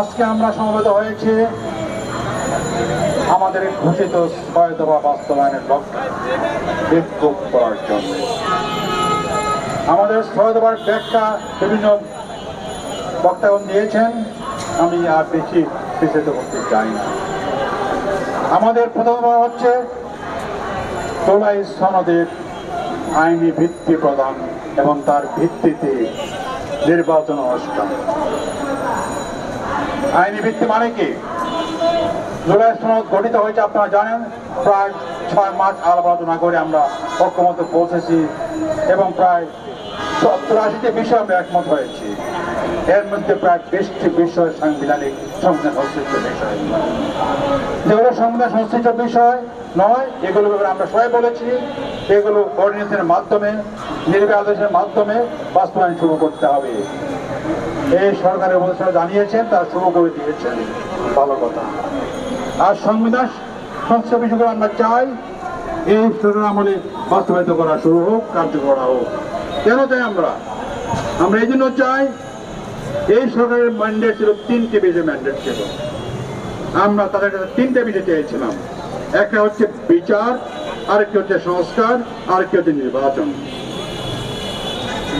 আজকে আমরা সমবেত হয়েছে আমাদের ঘোষিত ছয় দফা বাস্তবায়নের লক্ষ্যে বিক্ষোভ করার জন্য। আমাদের ছয় দফার ব্যাখ্যা বিভিন্ন বক্তাগণ দিয়েছেন, আমি আর বেশি বিশেষ করতে চাই না। আমাদের প্রথম হচ্ছে তোলাই সনদের আইনি ভিত্তি প্রদান এবং তার ভিত্তিতে নির্বাচন অনুষ্ঠান। আইনি ভিত্তি মানে কি? জুলাই সনদ গঠিত হয়েছে, আপনারা জানেন, প্রায় ছয় মাস আলাপ আলোচনা করে আমরা ঐক্যমতে পৌঁছেছি এবং প্রায় আশিটি বিষয় আমরা একমত হয়েছি। এর মধ্যে প্রায় বিশটি বিষয় সাংবিধানিক সংবিধান সংশ্লিষ্ট বিষয়। যেগুলো সংবিধান সংশ্লিষ্ট বিষয় নয় এগুলো ব্যাপারে আমরা সবাই বলেছি এগুলো অর্ডিনেন্সের মাধ্যমে নির্বাহী আদেশের মাধ্যমে বাস্তবায়ন শুরু করতে হবে। এই সরকারের উপদেষ্টা জানিয়েছেন, তারা শুরু করে দিয়েছেন। ভালো কথা। আর সংবিধান সংস্থা বিষয়গুলো আমরা চাই, এই সরকার আমলে বাস্তবায়িত করা শুরু হোক, কার্যকর হোক। কেন চাই আমরা? আমরা এই জন্য চাই এই সরকারের ম্যান্ডেট ছিল তিনটে বিষয় ম্যান্ডেট ছিল। আমরা তাদের কাছে তিনটে বিষয় চেয়েছিলাম। একটা হচ্ছে বিচার, আরেকটি হচ্ছে সংস্কার, আরেকটি হচ্ছে নির্বাচন।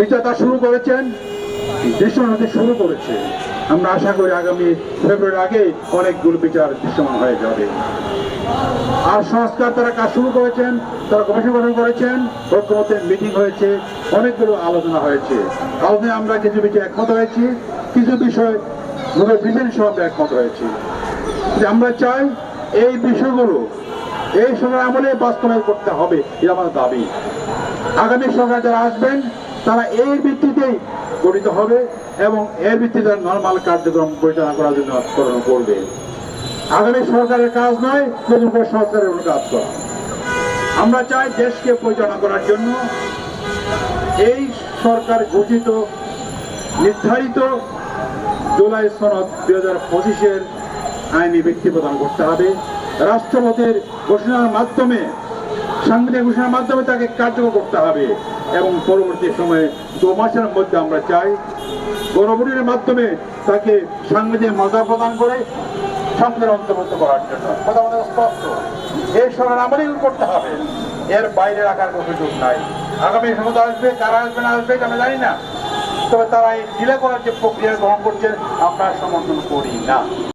বিচার তা শুরু করেছেন দৃশ্যমান শুরু করেছে। আমরা আশা করি আগামী ফেব্রুয়ারি আগে অনেকগুলো বিচার দৃশ্যমান হয়ে যাবে। আর সংস্কার তারা কাজ শুরু করেছেন, তারা কমিশন গঠন করেছেন ঐক্যমতের মিটিং হয়েছে অনেকগুলো আলোচনা হয়েছে। আলোচনায় আমরা কিছু বিষয়ে একমত হয়েছি, কিছু বিষয় বিধান সহ আমরা একমত হয়েছি। আমরা চাই এই বিষয়গুলো, এই সরকার আমলে বাস্তবায়ন করতে হবে, এটা আমাদের দাবি। আগামী সরকার যারা আসবেন, তারা এই ভিত্তিতেই গঠিত হবে এবং এর ভিত্তিতে নর্মাল কার্যক্রম পরিচালনা করার জন্য করবে। আগামী সরকারের কাজ নয় নতুন করে সরকারের কাজ করা। আমরা চাই দেশকে পরিচালনা করার জন্য এই সরকার গঠিত, নির্ধারিত জুলাই সনদ দুই হাজার পঁচিশের আইনি ভিত্তি প্রদান করতে হবে। রাষ্ট্রপতির ঘোষণার মাধ্যমে, সাংবিধানিক ঘোষণার মাধ্যমে তাকে কার্যকর করতে হবে এবং পরবর্তী সময়ে দু মাসের মধ্যে আমরা চাই গণভোটের মাধ্যমে তাকে সাংবিধানিক মর্যাদা প্রদান করে সংবিধান অন্তর্ভুক্ত করার জন্য। কথা আমাদের স্পষ্ট। এই সরকার আমলেই করতে হবে। এর বাইরে রাখার কোনো সুযোগ নাই। আগামী সময় আসবে, কারা আসবে, না আসবে আমি জানি না। তবে তারা এই ডিলে করার যে প্রক্রিয়া গ্রহণ করছে আপনার সমর্থন করি না।